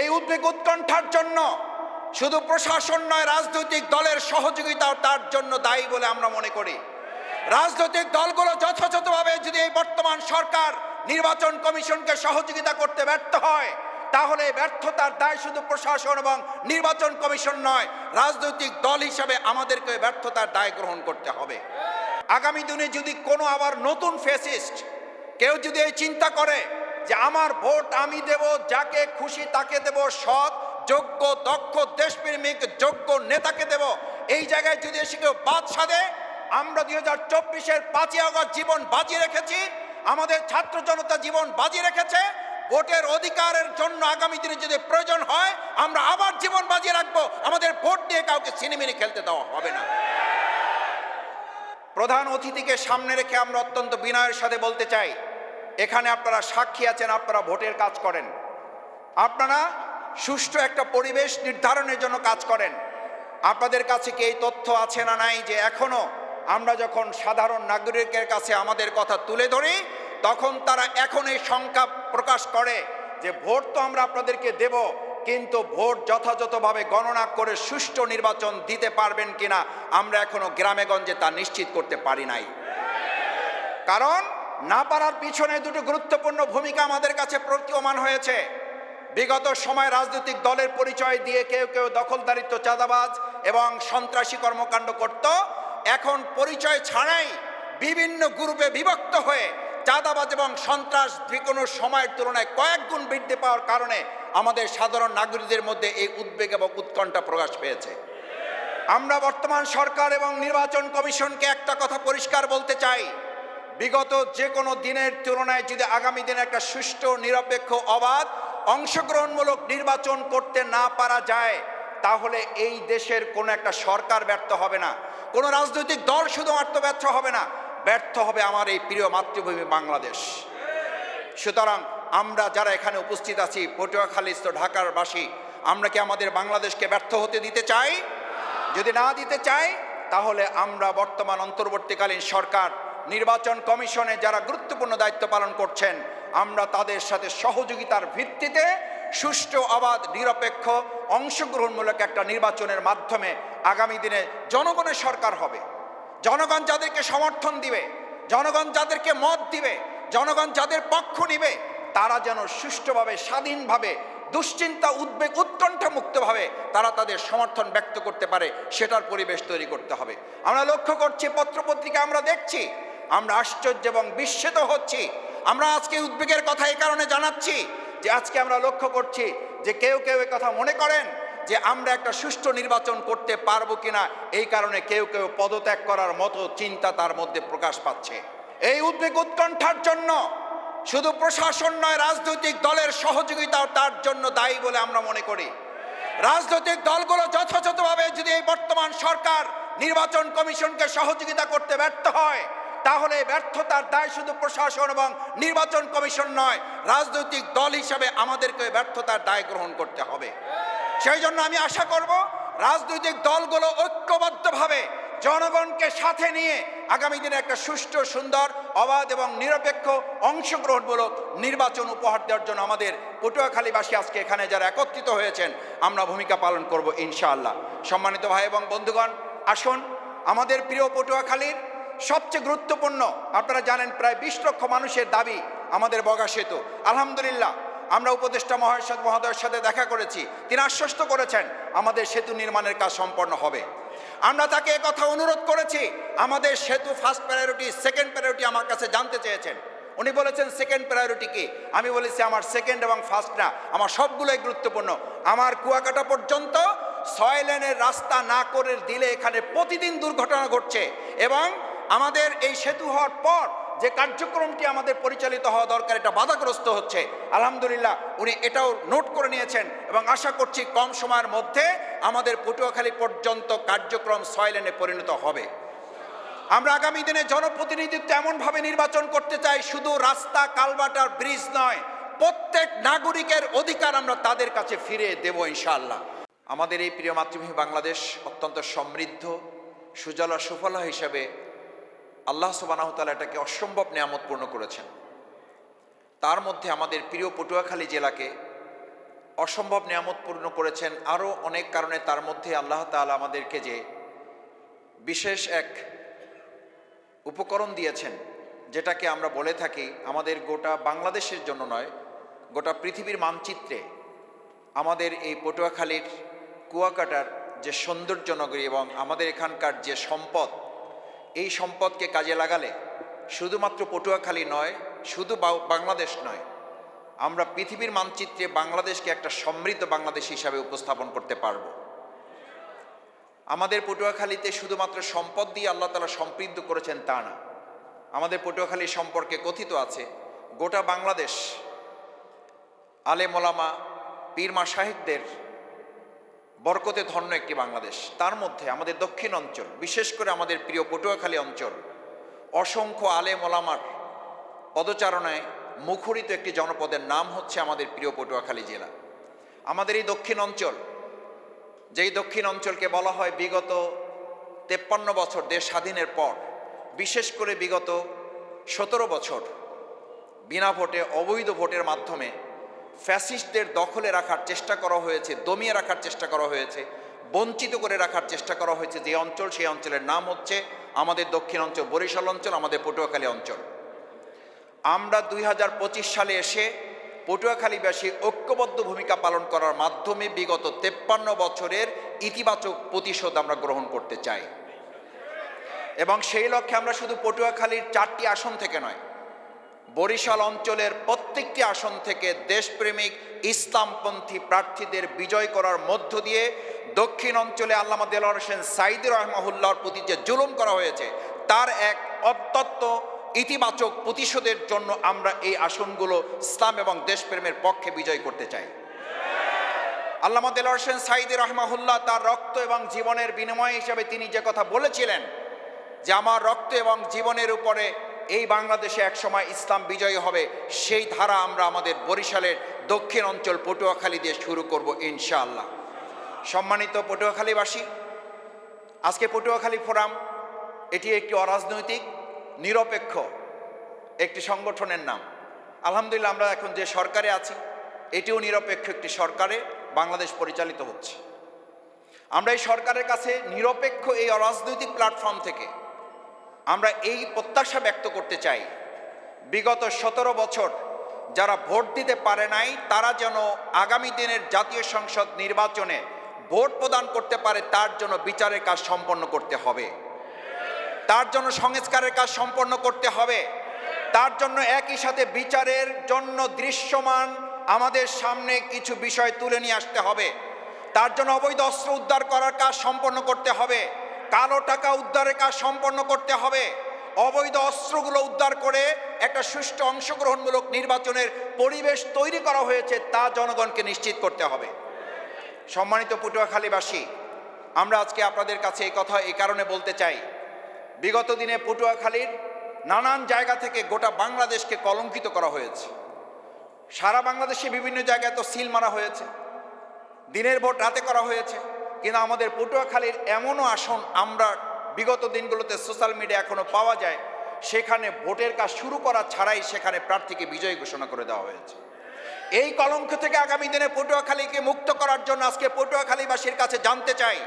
এই উদ্বেগ উৎকণ্ঠার জন্য শুধু প্রশাসন নয়, রাজনৈতিক দলের সহযোগিতা তার জন্য দায়ী বলে আমরা মনে করি। রাজনৈতিক দলগুলো যথাযথভাবে যদি এই বর্তমান সরকার নির্বাচন কমিশনকে সহযোগিতা করতে ব্যর্থ হয়, তাহলে ব্যর্থতার দায় শুধু প্রশাসন এবং নির্বাচন কমিশন নয়, রাজনৈতিক দল হিসাবে আমাদেরকে ব্যর্থতার দায় গ্রহণ করতে হবে। আগামী দিনে যদি কোনো আবার নতুন ফেসিস্ট কেউ যদি এই চিন্তা করে যে আমার ভোট আমি দেব, যাকে খুশি তাকে দেব, সৎ, যোগ্য, দক্ষ, দেশপ্রেমিক, যোগ্য নেতাকে দেব। এই জায়গায় যদি এসে কেউ বাদ সাধে, আমরা দুই হাজার চব্বিশের পাঁচই আগস্ট জীবন বাজি রেখেছি, আমাদের ছাত্র জনতা জীবন বাজি রেখেছে, ভোটের অধিকারের জন্য আগামী দিনে যদি প্রয়োজন হয়, আমরা আবার জীবন বাজিয়ে রাখব। আমাদের ভোট নিয়ে কাউকে সিনেমিনি খেলতে দেওয়া হবে না। প্রধান অতিথিকে সামনে রেখে আমরা অত্যন্ত বিনয়ের সাথে বলতে চাই এখানে আপনারা সাক্ষী আছেন, আপনারা ভোটের কাজ করেন। আপনারা সুষ্ঠু একটা পরিবেশ নির্ধারণের জন্য কাজ করেন। আপনাদের কাছে কি এই তথ্য আছে না নাই যে এখনও আমরা যখন সাধারণ নাগরিকের কাছে আমাদের কথা তুলে ধরি, তখন তারা এখন এই সংখ্যা প্রকাশ করে যে ভোট তো আমরা আপনাদেরকে দেব, কিন্তু ভোট যথাযথভাবে গণনা করে সুষ্ঠু নির্বাচন দিতে পারবেন কিনা আমরা এখনও গ্রামেগঞ্জে তা নিশ্চিত করতে পারি নাই। কারণ না পারার পিছনে দুটো গুরুত্বপূর্ণ ভূমিকা আমাদের কাছে প্রতীয়মান হয়েছে। বিগত সময় রাজনৈতিক দলের পরিচয় দিয়ে কেউ কেউ দখলদারিত্ব, চাঁদাবাজ এবং সন্ত্রাসী কর্মকাণ্ড করত। এখন পরিচয় ছাড়াই বিভিন্ন গ্রুপে বিভক্ত হয়ে চাঁদাবাজ এবং সন্ত্রাস যে কোনো সময়ের তুলনায় কয়েক গুণ বৃদ্ধি পাওয়ার কারণে আমাদের সাধারণ নাগরিকদের মধ্যে এই উদ্বেগ এবং উৎকণ্ঠা প্রকাশ পেয়েছে। আমরা বর্তমান সরকার এবং নির্বাচন কমিশনকে একটা কথা পরিষ্কার বলতে চাই। বিগত যে কোনো দিনের তুলনায় যদি আগামী দিনে একটা সুষ্ঠু, নিরপেক্ষ, অবাধ, অংশগ্রহণমূলক নির্বাচন করতে না পারা যায়, তাহলে এই দেশের কোনো একটা সরকার ব্যর্থ হবে না। কোনো রাজনৈতিক দল শুধুমাত্র ব্যর্থ হবে না, ব্যর্থ হবে আমার এই প্রিয় মাতৃভূমি বাংলাদেশ। সুতরাং আমরা যারা এখানে উপস্থিত আছি পটুয়াখালীস্থ ঢাকার বাসী আমরা কি আমাদের বাংলাদেশকে ব্যর্থ হতে দিতে চাই? যদি না দিতে চাই, তাহলে আমরা বর্তমান অন্তর্বর্তীকালীন সরকার নির্বাচন কমিশনে যারা গুরুত্বপূর্ণ দায়িত্ব পালন করছেন, আমরা তাদের সাথে সহযোগিতার ভিত্তিতে সুষ্ঠু অবাধ নিরপেক্ষ, অংশগ্রহণমূলক একটা নির্বাচনের মাধ্যমে আগামী দিনে জনগণের সরকার হবে। জনগণ যাদেরকে সমর্থন দিবে, জনগণ যাদেরকে মত দিবে, জনগণ যাদের পক্ষ নিবে, তারা যেন সুষ্ঠুভাবে, স্বাধীনভাবে, দুশ্চিন্তা, উদ্বেগ, উৎকণ্ঠা মুক্তভাবে তারা তাদের সমর্থন ব্যক্ত করতে পারে, সেটার পরিবেশ তৈরি করতে হবে। আমরা লক্ষ্য করছি, পত্রপত্রিকা আমরা দেখছি আমরা আশ্চর্য এবং বিস্মিত হচ্ছি। আমরা আজকে উদ্বেগের কথা এই কারণে জানাচ্ছি যে আজকে আমরা লক্ষ্য করছি যে কেউ কেউ কথা মনে করেন যে আমরা একটা সুষ্ঠু নির্বাচন করতে পারব কিনা, এই কারণে কেউ কেউ পদত্যাগ করার মতো চিন্তা তার মধ্যে প্রকাশ পাচ্ছে। এই উদ্বেগ উৎকণ্ঠার জন্য শুধু প্রশাসন নয়, রাজনৈতিক দলের সহযোগিতাও তার জন্য দায়ী বলে আমরা মনে করি। রাজনৈতিক দলগুলো যথাযথভাবে যদি এই বর্তমান সরকার নির্বাচন কমিশনকে সহযোগিতা করতে ব্যর্থ হয় তাহলে ব্যর্থতার দায় শুধু প্রশাসন এবং নির্বাচন কমিশন নয়, রাজনৈতিক দল হিসাবে আমাদেরকে ব্যর্থতার দায় গ্রহণ করতে হবে। সেই জন্য আমি আশা করব রাজনৈতিক দলগুলো ঐক্যবদ্ধভাবে জনগণকে সাথে নিয়ে আগামী দিনে একটা সুষ্ঠু, সুন্দর, অবাধ এবং নিরপেক্ষ অংশগ্রহণমূলক নির্বাচন উপহার দেওয়ার জন্য আমাদের পটুয়াখালীবাসী আজকে এখানে যারা একত্রিত হয়েছেন, আমরা ভূমিকা পালন করব ইনশাআল্লাহ। সম্মানিত ভাই এবং বন্ধুগণ, আসুন, আমাদের প্রিয় পটুয়াখালীর সবচেয়ে গুরুত্বপূর্ণ, আপনারা জানেন প্রায় বিশ লক্ষ মানুষের দাবি আমাদের বগা সেতু। আলহামদুলিল্লাহ, আমরা উপদেষ্টা মহাশয় মহোদয়ের সাথে দেখা করেছি। তিনি আশ্বস্ত করেছেন আমাদের সেতু নির্মাণের কাজ সম্পন্ন হবে। আমরা তাকে কথা অনুরোধ করেছি, আমাদের সেতু ফার্স্ট প্রায়োরিটি সেকেন্ড প্রায়োরিটি আমার কাছে জানতে চেয়েছেন। উনি বলেছেন সেকেন্ড প্রায়োরিটি কি? আমি বলেছি, আমার সেকেন্ড এবং ফার্স্ট না, আমার সবগুলোই গুরুত্বপূর্ণ। আমার কুয়াকাটা পর্যন্ত ছয় লেনের রাস্তা না করে দিলে এখানে প্রতিদিন দুর্ঘটনা ঘটছে এবং আমাদের এই সেতু হওয়ার পর যে কার্যক্রমটি আমাদের পরিচালিত হওয়া দরকার, এটা বাধাগ্রস্ত হচ্ছে। আলহামদুলিল্লাহ, উনি এটাও নোট করে নিয়েছেন এবং আশা করছি কম সময়ের মধ্যে আমাদের পটুয়াখালী পর্যন্ত কার্যক্রম ছয় লেনে পরিণত হবে। আমরা আগামী দিনে জনপ্রতিনিধিত্ব এমনভাবে নির্বাচন করতে চাই, শুধু রাস্তা কালভার্ট আর ব্রিজ নয়, প্রত্যেক নাগরিকের অধিকার আমরা তাদের কাছে ফিরে দেব ইনশাআল্লাহ। আমাদের এই প্রিয় মাতৃভূমি বাংলাদেশ অত্যন্ত সমৃদ্ধ, সুজলা সুফলা হিসেবে আল্লাহ সুবানাহতালা এটাকে অসম্ভব নিয়ামতপূর্ণ করেছেন। তার মধ্যে আমাদের প্রিয় পটুয়াখালী জেলাকে অসম্ভব নিয়ামত পূর্ণ করেছেন। আরও অনেক কারণে তার মধ্যে আল্লাহ তাআলা আমাদেরকে যে বিশেষ এক উপকরণ দিয়েছেন, যেটাকে আমরা বলে থাকি আমাদের গোটা বাংলাদেশের জন্য নয়, গোটা পৃথিবীর মানচিত্রে আমাদের এই পটুয়াখালীর কুয়াকাটার যে সৌন্দর্য নগরী এবং আমাদের এখানকার যে সম্পদ এই সম্পদকে কাজে লাগালে শুধুমাত্র পটুয়াখালী নয়, শুধু বাংলাদেশ নয়, আমরা পৃথিবীর মানচিত্রে বাংলাদেশকে একটা সমৃদ্ধ বাংলাদেশ হিসাবে উপস্থাপন করতে পারব। আমাদের পটুয়াখালীতে শুধুমাত্র সম্পদ দিয়ে আল্লাহ তালা সমৃদ্ধ করেছেন তা না, আমাদের পটুয়াখালী সম্পর্কে কথিত আছে, গোটা বাংলাদেশ আলে মোলামা পীরমা সাহেবদের বরকতে ধন্য একটি বাংলাদেশ। তার মধ্যে আমাদের দক্ষিণ অঞ্চল, বিশেষ করে আমাদের প্রিয় পটুয়াখালী অঞ্চল, অসংখ্য আলে মোলামার পদচারণায় মুখরিত একটি জনপদের নাম হচ্ছে আমাদের প্রিয় পটুয়াখালী জেলা। আমাদের এই দক্ষিণ অঞ্চল, যেই দক্ষিণ অঞ্চলকে বলা হয় বিগত তেপ্পান্ন বছর দেশ স্বাধীনের পর, বিশেষ করে বিগত সতেরো বছর বিনা ভোটে অবৈধ ভোটের মাধ্যমে ফ্যাসিস্টদের দখলে রাখার চেষ্টা করা হয়েছে, দমিয়ে রাখার চেষ্টা করা হয়েছে, বঞ্চিত করে রাখার চেষ্টা করা হয়েছে যে অঞ্চল, সেই অঞ্চলের নাম হচ্ছে আমাদের দক্ষিণ অঞ্চল, বরিশাল অঞ্চল, আমাদের পটুয়াখালী অঞ্চল। আমরা দুই হাজার পঁচিশ সালে এসে পটুয়াখালীবাসী ঐক্যবদ্ধ ভূমিকা পালন করার মাধ্যমে বিগত তেপ্পান্ন বছরের ইতিবাচক প্রতিশোধ আমরা গ্রহণ করতে চাই। এবং সেই লক্ষ্যে আমরা শুধু পটুয়াখালীর চারটি আসন থেকে নয় বরিশাল অঞ্চলের প্রত্যেকটি আসন থেকে দেশপ্রেমিক ইসলামপন্থী প্রার্থীদের বিজয় করার মধ্য দিয়ে দক্ষিণ অঞ্চলে আল্লামা দেলোয়ার হোসেন সাইদুর রহমাহুল্লাহর প্রতি যে জুলুম করা হয়েছে, তার এক অত্যন্ত ইতিবাচক প্রতিশোধের জন্য আমরা এই আসনগুলো ইসলাম এবং দেশপ্রেমের পক্ষে বিজয় করতে চাই। আল্লামা দেলোয়ার হোসেন সাইদি রহমাহুল্লাহ তার রক্ত এবং জীবনের বিনিময় হিসাবে তিনি যে কথা বলেছিলেন, যে আমার রক্ত এবং জীবনের উপরে এই বাংলাদেশে একসময় ইসলাম বিজয়ী হবে, সেই ধারা আমরা আমাদের বরিশালের দক্ষিণ অঞ্চল পটুয়াখালী দিয়ে শুরু করব ইনশাআল্লাহ। সম্মানিত পটুয়াখালীবাসী, আজকে পটুয়াখালী ফোরাম, এটি একটি অরাজনৈতিক, নিরপেক্ষ একটি সংগঠনের নাম। আলহামদুলিল্লাহ আমরা এখন যে সরকারে আছি, এটিও নিরপেক্ষ একটি সরকারে বাংলাদেশ পরিচালিত হচ্ছে। আমরা এই সরকারের কাছে নিরপেক্ষ এই অরাজনৈতিক প্ল্যাটফর্ম থেকে আমরা এই প্রত্যাশা ব্যক্ত করতে চাই। বিগত সতেরো বছর যারা ভোট দিতে পারে নাই, তারা যেন আগামী দিনের জাতীয় সংসদ নির্বাচনে ভোট প্রদান করতে পারে, তার জন্য বিচারের কাজ সম্পন্ন করতে হবে। তার জন্য সংস্কারের কাজ সম্পন্ন করতে হবে। তার জন্য একই সাথে বিচারের জন্য দৃশ্যমান আমাদের সামনে কিছু বিষয় তুলে নিয়ে আসতে হবে। তার জন্য অবৈধ অস্ত্র উদ্ধার করার কাজ সম্পন্ন করতে হবে। কালো টাকা উদ্ধারের কাজ সম্পন্ন করতে হবে। অবৈধ অস্ত্রগুলো উদ্ধার করে একটা সুষ্ঠু অংশগ্রহণমূলক নির্বাচনের পরিবেশ তৈরি করা হয়েছে, তা জনগণকে নিশ্চিত করতে হবে। সম্মানিত পটুয়াখালীবাসী, আমরা আজকে আপনাদের কাছে এই কথা এই কারণে বলতে চাই। বিগত দিনে পটুয়াখালীর নানান জায়গা থেকে গোটা বাংলাদেশকে কলঙ্কিত করা হয়েছে। সারা বাংলাদেশে বিভিন্ন জায়গায় তো সিল মারা হয়েছে। দিনের ভোট রাতে করা হয়েছে। কিন্তু আমাদের পটুয়াখালীর এমনও আসন আমরা বিগত দিনগুলোতে সোশ্যাল মিডিয়া এখনও পাওয়া যায়, সেখানে ভোটের কাজ শুরু করা ছাড়াই সেখানে প্রার্থীকে বিজয়ী ঘোষণা করে দেওয়া হয়েছে। এই কলঙ্ক থেকে আগামী দিনে পটুয়াখালীকে মুক্ত করার জন্য আজকে পটুয়াখালীবাসীর কাছে জানতে চাই